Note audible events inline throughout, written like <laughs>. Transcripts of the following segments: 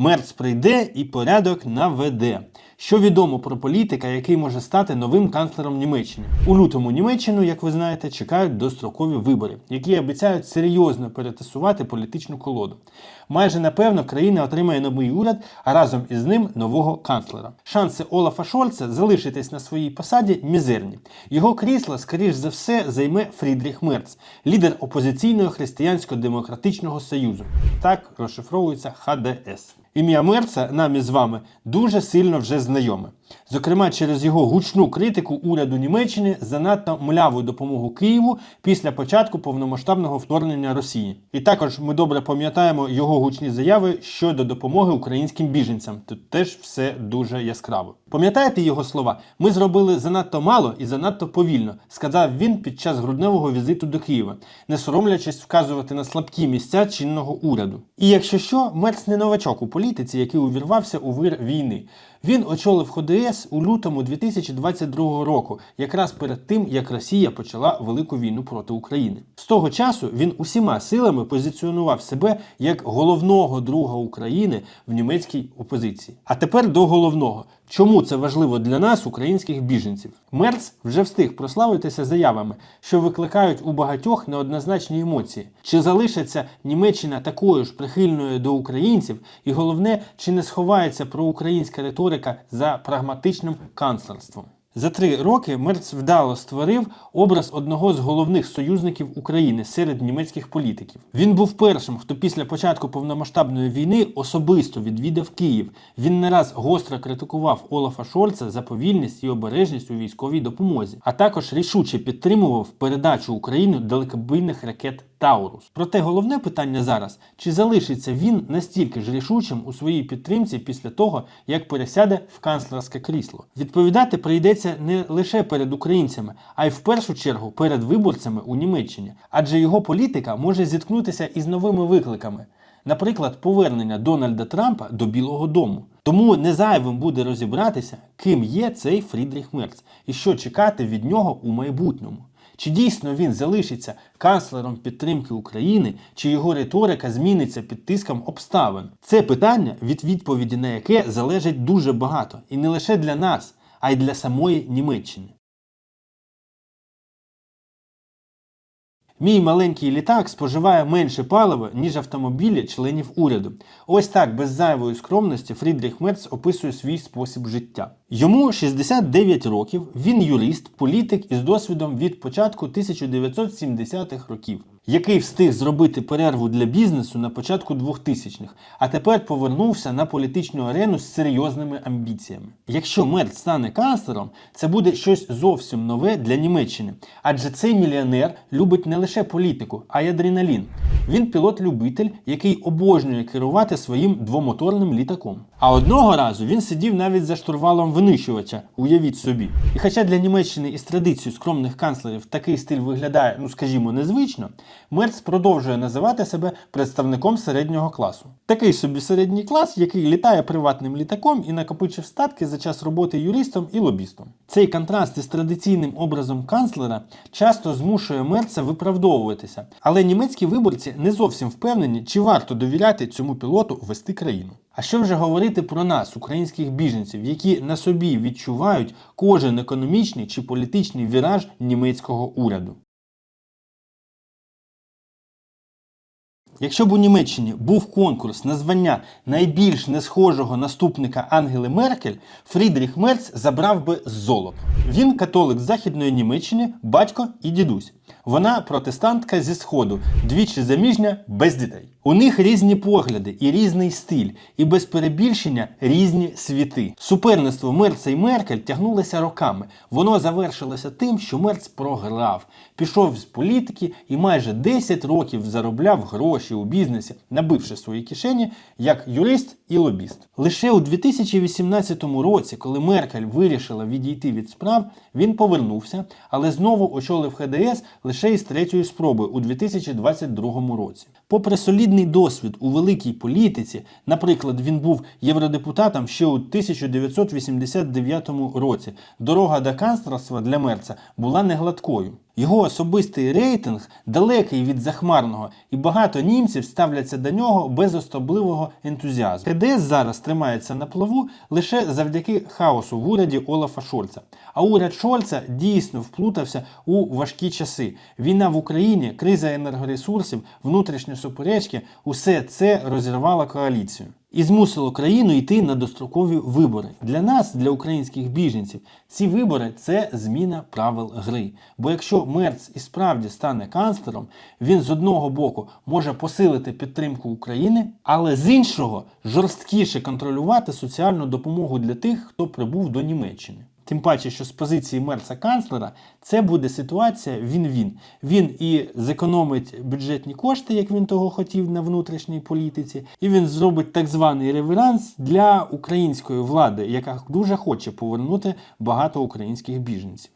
Мерц прийде і порядок наведе. Що відомо про політика, який може стати новим канцлером Німеччини? У лютому Німеччину, як ви знаєте, чекають дострокові вибори, які обіцяють серйозно перетасувати політичну колоду. Майже напевно країна отримає новий уряд, а разом із ним нового канцлера. Шанси Олафа Шольца залишитись на своїй посаді мізерні. Його крісло, скоріш за все, займе Фрідріх Мерц, лідер опозиційного християнсько-демократичного союзу. Так розшифровується ХДС. Ім'я Мерца нам із вами дуже сильно вже знайоме. Зокрема, через його гучну критику уряду Німеччини за надто мляву допомогу Києву після початку повномасштабного вторгнення Росії. І також ми добре пам'ятаємо його гучні заяви щодо допомоги українським біженцям. Тут теж все дуже яскраво. Пам'ятаєте його слова? Ми зробили занадто мало і занадто повільно, сказав він під час грудневого візиту до Києва, не соромлячись вказувати на слабкі місця чинного уряду. І якщо що, Мерц не новачок у політиці, який увірвався у вир війни. Він очолив ХДС у лютому 2022 року, якраз перед тим, як Росія почала велику війну проти України. З того часу він усіма силами позиціонував себе як головного друга України в німецькій опозиції. А тепер до головного. Чому це важливо для нас, українських біженців? Мерц вже встиг прославитися заявами, що викликають у багатьох неоднозначні емоції. Чи залишиться Німеччина такою ж прихильною до українців, і головне, чи не сховається проукраїнська риторика за прагматичним канцлерством? За три роки Мерц вдало створив образ одного з головних союзників України серед німецьких політиків. Він був першим, хто після початку повномасштабної війни особисто відвідав Київ. Він не раз гостро критикував Олафа Шольца за повільність і обережність у військовій допомозі, а також рішуче підтримував передачу Україні далекобійних ракет Таурус. Проте головне питання зараз: чи залишиться він настільки ж рішучим у своїй підтримці після того, як пересяде в канцлерське крісло? Відповідати прийдеться не лише перед українцями, а й в першу чергу перед виборцями у Німеччині, адже його політика може зіткнутися із новими викликами. Наприклад, повернення Дональда Трампа до Білого Дому. Тому не зайвим буде розібратися, ким є цей Фрідріх Мерц і що чекати від нього у майбутньому. Чи дійсно він залишиться канцлером підтримки України, чи його риторика зміниться під тиском обставин? Це питання, від відповіді на яке залежить дуже багато, і не лише для нас, а й для самої Німеччини. Мій маленький літак споживає менше палива, ніж автомобілі членів уряду. Ось так без зайвої скромності Фрідріх Мерц описує свій спосіб життя. Йому 69 років, він юрист, політик із досвідом від початку 1970-х років, який встиг зробити перерву для бізнесу на початку 2000-х, а тепер повернувся на політичну арену з серйозними амбіціями. Якщо Мерц стане канцлером, це буде щось зовсім нове для Німеччини, адже цей мільйонер любить не лише політику, а й адреналін. Він пілот-любитель, який обожнює керувати своїм двомоторним літаком. А одного разу він сидів навіть за штурвалом винищувача, уявіть собі. І хоча для Німеччини із традицією скромних канцлерів такий стиль виглядає, ну скажімо, незвично, Мерц продовжує називати себе представником середнього класу. Такий собі середній клас, який літає приватним літаком і накопичив статки за час роботи юристом і лобістом. Цей контраст із традиційним образом канцлера часто змушує Мерца виправдовуватися, але німецькі виборці не зовсім впевнені, чи варто довіряти цьому пілоту вести країну. А що вже говорити про нас, українських біженців, які на собі відчувають кожен економічний чи політичний віраж німецького уряду? Якщо б у Німеччині був конкурс на звання найбільш несхожого наступника Ангели Меркель, Фрідріх Мерц забрав би золото. Він католик Західної Німеччини, батько і дідусь. Вона протестантка зі сходу, двічі заміжня без дітей. У них різні погляди і різний стиль, і без перебільшення різні світи. Суперництво Мерца і Меркель тягнулося роками. Воно завершилося тим, що Мерц програв, пішов з політики і майже 10 років заробляв гроші у бізнесі, набивши свої кишені як юрист і лобіст. Лише у 2018 році, коли Меркель вирішила відійти від справ, він повернувся, але знову очолив ХДС лише із третьої спроби у 2022 році. Попри солідний досвід у великій політиці, наприклад, він був євродепутатом ще у 1989 році. Дорога до канцлерства для Мерца була негладкою. Його особистий рейтинг далекий від захмарного, і багато німців ставляться до нього без особливого ентузіазму. КДС зараз тримається на плаву лише завдяки хаосу в уряді Олафа Шольца. А уряд Шольца дійсно вплутався у важкі часи. Війна в Україні, криза енергоресурсів, внутрішні суперечки усе це розірвало коаліцію. І змусило країну йти на дострокові вибори. Для нас, для українських біженців, ці вибори це зміна правил гри. Бо якщо Мерц і справді стане канцлером, він з одного боку може посилити підтримку України, але з іншого жорсткіше контролювати соціальну допомогу для тих, хто прибув до Німеччини. Тим паче, що з позиції мерца канцлера це буде ситуація він-він. Він і зекономить бюджетні кошти, як він того хотів на внутрішній політиці, і він зробить так званий реверанс для української влади, яка дуже хоче повернути багато українських біженців.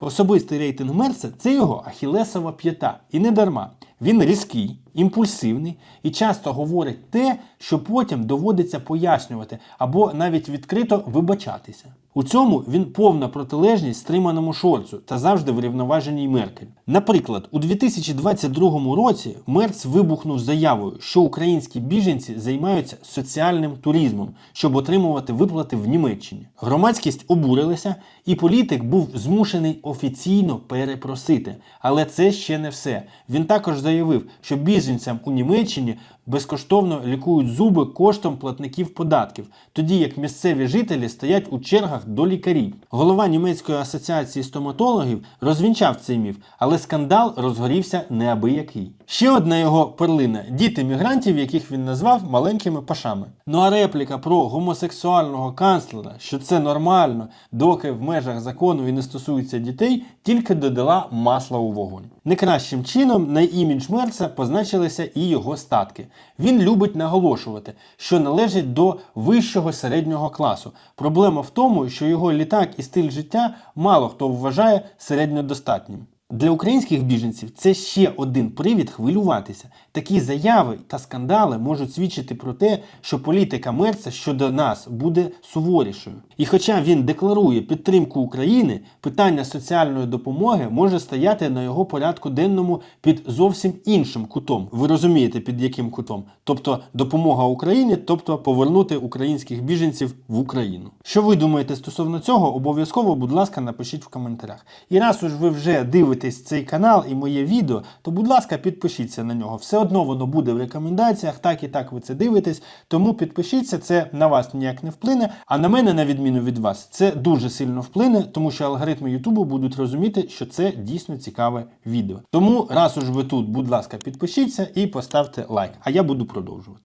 Особистий рейтинг Мерса це його ахілесова п'ята. І не дарма. Він різкий, імпульсивний і часто говорить те, що потім доводиться пояснювати або навіть відкрито вибачатися. У цьому він повна протилежність стриманому Шольцу та завжди врівноваженій Меркель. Наприклад, у 2022 році Мерц вибухнув заявою, що українські біженці займаються соціальним туризмом, щоб отримувати виплати в Німеччині. Громадськість обурилася, і політик був змушений офіційно перепросити. Але це ще не все. Він також заявив, що біженцям у Німеччині безкоштовно лікують зуби коштом платників податків, тоді як місцеві жителі стоять у чергах до лікарів. Голова німецької асоціації стоматологів розвінчав цей міф, але скандал розгорівся неабиякий. Ще одна його перлина діти мігрантів, яких він назвав маленькими пашами. Ну а репліка про гомосексуального канцлера, що це нормально, доки в межах закону і не стосується дітей, тільки додала масла у вогонь. Не кращим чином на імідж Мерца позначилися і його статки. Він любить наголошувати, що належить до вищого середнього класу. Проблема в тому, що його літак і стиль життя мало хто вважає середньодостатнім. Для українських біженців це ще один привід хвилюватися. Такі заяви та скандали можуть свідчити про те, що політика Мерца щодо нас буде суворішою. І хоча він декларує підтримку України, питання соціальної допомоги може стояти на його порядку денному під зовсім іншим кутом. Ви розумієте, під яким кутом? Тобто допомога Україні, тобто повернути українських біженців в Україну. Що ви думаєте стосовно цього? Обов'язково, будь ласка, напишіть в коментарях. І раз уж ви вже дивитесь цей канал і моє відео, то будь ласка, підпишіться на нього. Все одно воно буде в рекомендаціях, так і так ви це дивитесь. Тому підпишіться, це на вас ніяк не вплине. А на мене, на відміну від вас, це дуже сильно вплине, тому що алгоритми Ютубу будуть розуміти, що це дійсно цікаве відео. Тому, раз уж ви тут, будь ласка, підпишіться і поставте лайк. А я буду продовжувати.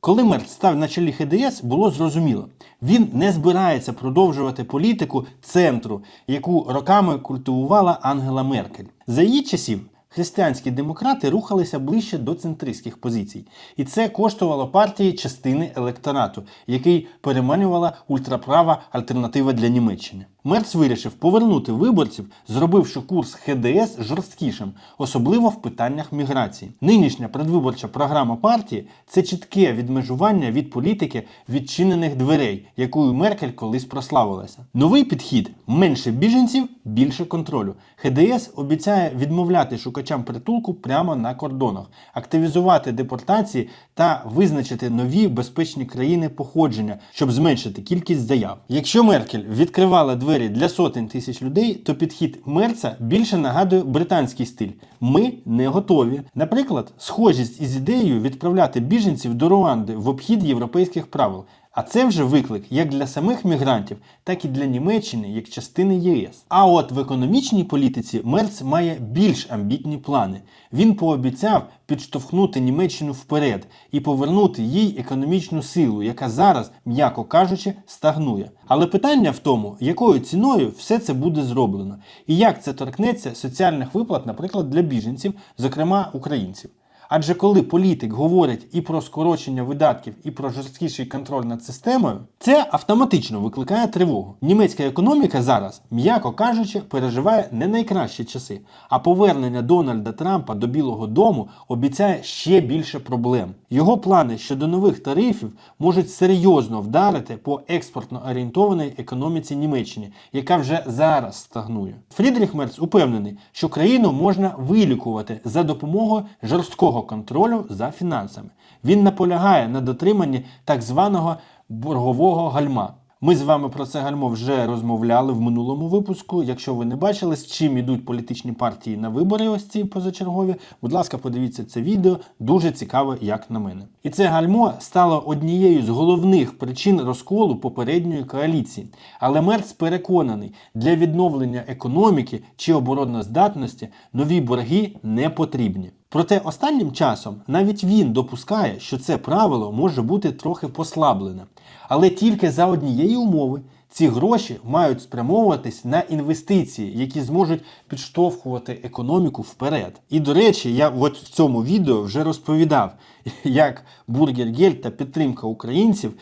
Коли Мерц став на чолі ХДС, було зрозуміло, він не збирається продовжувати політику центру, яку роками культивувала Ангела Меркель. За її часів християнські демократи рухалися ближче до центристських позицій, і це коштувало партії частини електорату, який переманювала ультраправа альтернатива для Німеччини. Мерц вирішив повернути виборців, зробивши курс ХДС жорсткішим, особливо в питаннях міграції. Нинішня предвиборча програма партії це чітке відмежування від політики відчинених дверей, якою Меркель колись прославилася. Новий підхід менше біженців, більше контролю. ХДС обіцяє відмовляти шукачам притулку прямо на кордонах, активізувати депортації та визначити нові безпечні країни походження, щоб зменшити кількість заяв. Якщо Меркель відкривала двері для сотень тисяч людей, то підхід Мерца більше нагадує британський стиль. Ми не готові. Наприклад, схожість із ідеєю відправляти біженців до Руанди в обхід європейських правил. А це вже виклик як для самих мігрантів, так і для Німеччини як частини ЄС. А от в економічній політиці Мерц має більш амбітні плани. Він пообіцяв підштовхнути Німеччину вперед і повернути їй економічну силу, яка зараз, м'яко кажучи, стагнує. Але питання в тому, якою ціною все це буде зроблено, і як це торкнеться соціальних виплат, наприклад, для біженців, зокрема українців. Адже коли політик говорить і про скорочення видатків, і про жорсткіший контроль над системою, це автоматично викликає тривогу. Німецька економіка зараз, м'яко кажучи, переживає не найкращі часи, а повернення Дональда Трампа до Білого Дому обіцяє ще більше проблем. Його плани щодо нових тарифів можуть серйозно вдарити по експортно орієнтованій економіці Німеччини, яка вже зараз стагнує. Фрідріх Мерц упевнений, що країну можна вилікувати за допомогою жорсткого контролю за фінансами. Він наполягає на дотриманні так званого боргового гальма. Ми з вами про це гальмо вже розмовляли в минулому випуску. Якщо ви не бачили, з чим ідуть політичні партії на вибори, ось ці позачергові, будь ласка, подивіться це відео, дуже цікаво, як на мене. І це гальмо стало однією з головних причин розколу попередньої коаліції. Але Мерц переконаний, для відновлення економіки чи обороноздатності нові борги не потрібні. Проте останнім часом навіть він допускає, що це правило може бути трохи послаблене. Але тільки за однієї умови ці гроші мають спрямовуватись на інвестиції, які зможуть підштовхувати економіку вперед. І до речі, я от в цьому відео вже розповідав, <laughs> як Бургергель та підтримка українців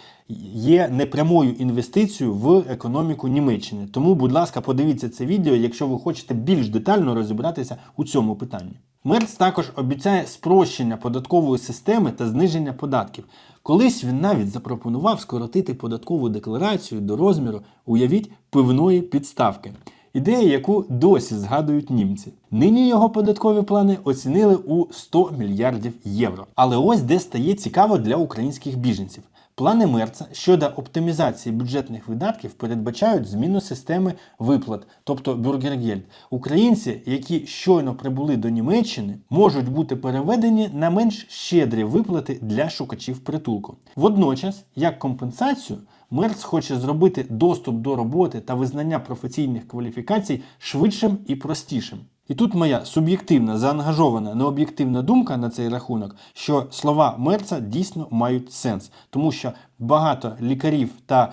є непрямою інвестицією в економіку Німеччини. Тому, будь ласка, подивіться це відео, якщо ви хочете більш детально розібратися у цьому питанні. Мерц також обіцяє спрощення податкової системи та зниження податків. Колись він навіть запропонував скоротити податкову декларацію до розміру, уявіть, пивної підставки. Ідея, яку досі згадують німці. Нині його податкові плани оцінили у 100 мільярдів євро. Але ось де стає цікаво для українських біженців. Плани Мерца щодо оптимізації бюджетних видатків передбачають зміну системи виплат, тобто бюргергельд. Українці, які щойно прибули до Німеччини, можуть бути переведені на менш щедрі виплати для шукачів притулку. Водночас, як компенсацію, Мерц хоче зробити доступ до роботи та визнання професійних кваліфікацій швидшим і простішим. І тут моя суб'єктивна, заангажована, необ'єктивна думка на цей рахунок, що слова Мерца дійсно мають сенс, тому що багато лікарів та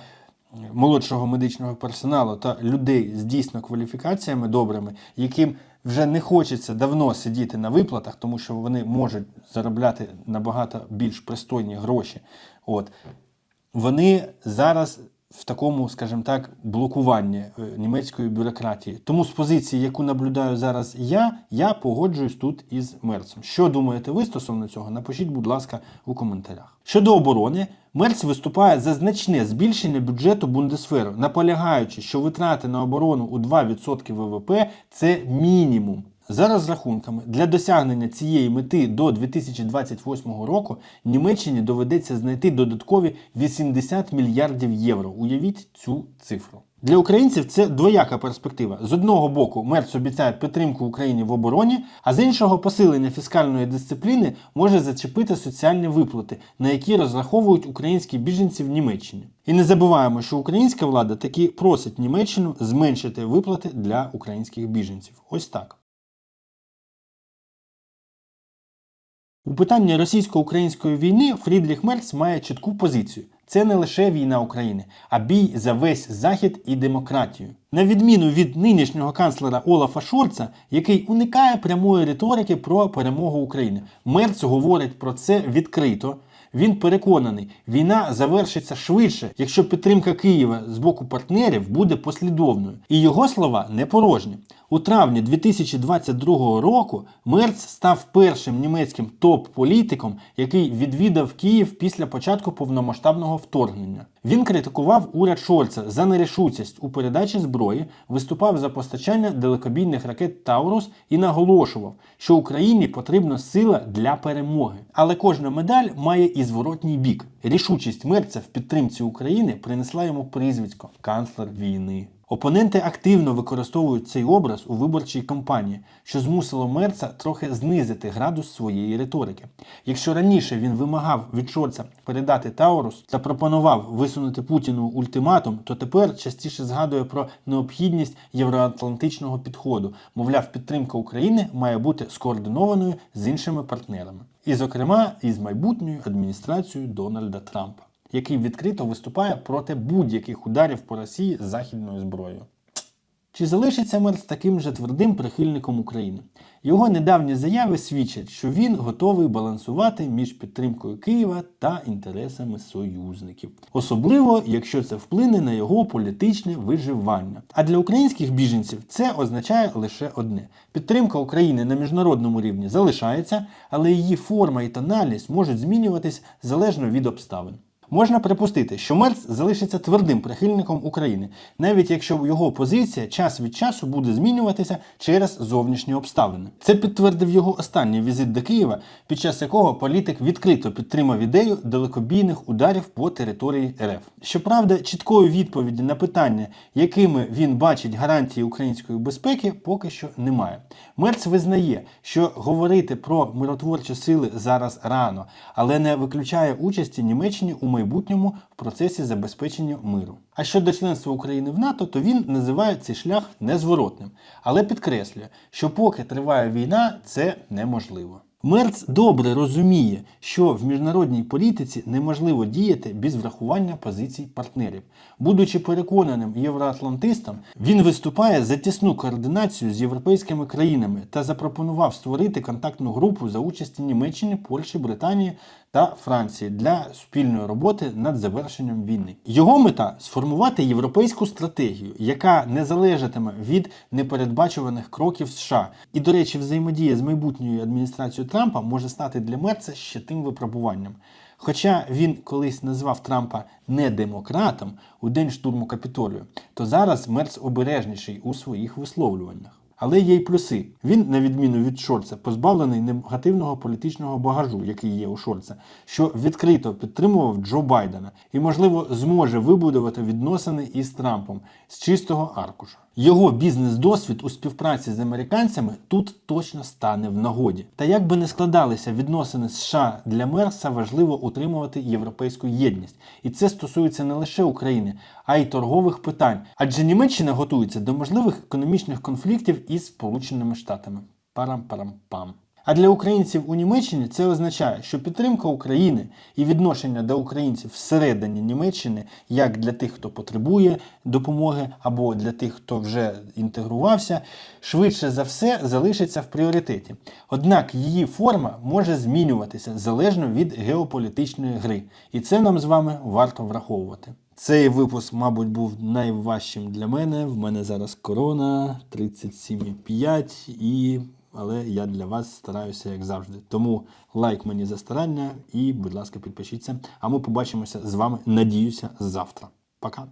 молодшого медичного персоналу та людей з дійсно кваліфікаціями добрими, яким вже не хочеться давно сидіти на виплатах, тому що вони можуть заробляти набагато більш пристойні гроші. От вони зараз в такому, скажімо так, блокуванні е, німецької бюрократії. Тому з позиції, яку наблюдаю зараз я, я погоджуюсь тут із Мерцем. Що думаєте ви стосовно цього? Напишіть, будь ласка, у коментарях. Щодо оборони, Мерц виступає за значне збільшення бюджету Бундесферу, наполягаючи, що витрати на оборону у 2% ВВП це мінімум. За розрахунками, для досягнення цієї мети до 2028 року Німеччині доведеться знайти додаткові 80 мільярдів євро. Уявіть цю цифру. Для українців це двояка перспектива. З одного боку, Мерц обіцяє підтримку Україні в обороні, а з іншого посилення фіскальної дисципліни може зачепити соціальні виплати, на які розраховують українські біженці в Німеччині. І не забуваємо, що українська влада таки просить Німеччину зменшити виплати для українських біженців. Ось так. У питанні російсько-української війни Фрідріх Мерц має чітку позицію. Це не лише війна України, а бій за весь захід і демократію. На відміну від нинішнього канцлера Олафа Шольца, який уникає прямої риторики про перемогу України. Мерц говорить про це відкрито. Він переконаний, війна завершиться швидше, якщо підтримка Києва з боку партнерів буде послідовною. І його слова не порожні. У травні 2022 року Мерц став першим німецьким топ-політиком, який відвідав Київ після початку повномасштабного вторгнення. Він критикував уряд Шольца за нерішучість у передачі зброї, виступав за постачання далекобійних ракет Таурус і наголошував, що Україні потрібна сила для перемоги. Але кожна медаль має і зворотній бік. Рішучість Мерця в підтримці України принесла йому прізвисько канцлер війни. Опоненти активно використовують цей образ у виборчій кампанії, що змусило Мерца трохи знизити градус своєї риторики. Якщо раніше він вимагав від Шольца передати Таурус та пропонував висунути Путіну ультиматум, то тепер частіше згадує про необхідність євроатлантичного підходу. Мовляв, підтримка України має бути скоординованою з іншими партнерами, і, зокрема, із майбутньою адміністрацією Дональда Трампа який відкрито виступає проти будь-яких ударів по Росії західною зброєю. Чи залишиться Мерц таким же твердим прихильником України? Його недавні заяви свідчать, що він готовий балансувати між підтримкою Києва та інтересами союзників, особливо якщо це вплине на його політичне виживання. А для українських біженців це означає лише одне: підтримка України на міжнародному рівні залишається, але її форма і тональність можуть змінюватись залежно від обставин. Можна припустити, що Мерц залишиться твердим прихильником України, навіть якщо його позиція час від часу буде змінюватися через зовнішні обставини. Це підтвердив його останній візит до Києва, під час якого політик відкрито підтримав ідею далекобійних ударів по території РФ. Щоправда, чіткої відповіді на питання, якими він бачить гарантії української безпеки, поки що немає. Мерц визнає, що говорити про миротворчі сили зараз рано, але не виключає участі Німеччини у майбутньому в процесі забезпечення миру. А щодо членства України в НАТО, то він називає цей шлях незворотним, але підкреслює, що поки триває війна, це неможливо. Мерц добре розуміє, що в міжнародній політиці неможливо діяти без врахування позицій партнерів. Будучи переконаним євроатлантистом, він виступає за тісну координацію з європейськими країнами та запропонував створити контактну групу за участі Німеччини, Польщі, Британії та Франції для спільної роботи над завершенням війни. Його мета сформувати європейську стратегію, яка не залежатиме від непередбачуваних кроків США. І, до речі, взаємодія з майбутньою адміністрацією Трампа може стати для Мерца ще тим випробуванням. Хоча він колись назвав Трампа не демократом у день штурму Капітолію, то зараз Мерц обережніший у своїх висловлюваннях. Але є й плюси. Він, на відміну від Шольца, позбавлений негативного політичного багажу, який є у Шольца, що відкрито підтримував Джо Байдена і, можливо, зможе вибудувати відносини із Трампом з чистого аркуша. Його бізнес-досвід у співпраці з американцями тут точно стане в нагоді. Та як би не складалися відносини США для Мерса, важливо утримувати європейську єдність. І це стосується не лише України, а й торгових питань. Адже Німеччина готується до можливих економічних конфліктів із Сполученими Штатами. Парам-парам-пам. А для українців у Німеччині це означає, що підтримка України і відношення до українців всередині Німеччини, як для тих, хто потребує допомоги, або для тих, хто вже інтегрувався, швидше за все залишиться в пріоритеті. Однак її форма може змінюватися залежно від геополітичної гри, і це нам з вами варто враховувати. Цей випуск, мабуть, був найважчим для мене. В мене зараз корона 37,5 і але я для вас стараюся, як завжди. Тому лайк мені за старання і, будь ласка, підпишіться. А ми побачимося з вами, надіюся, завтра. Пока.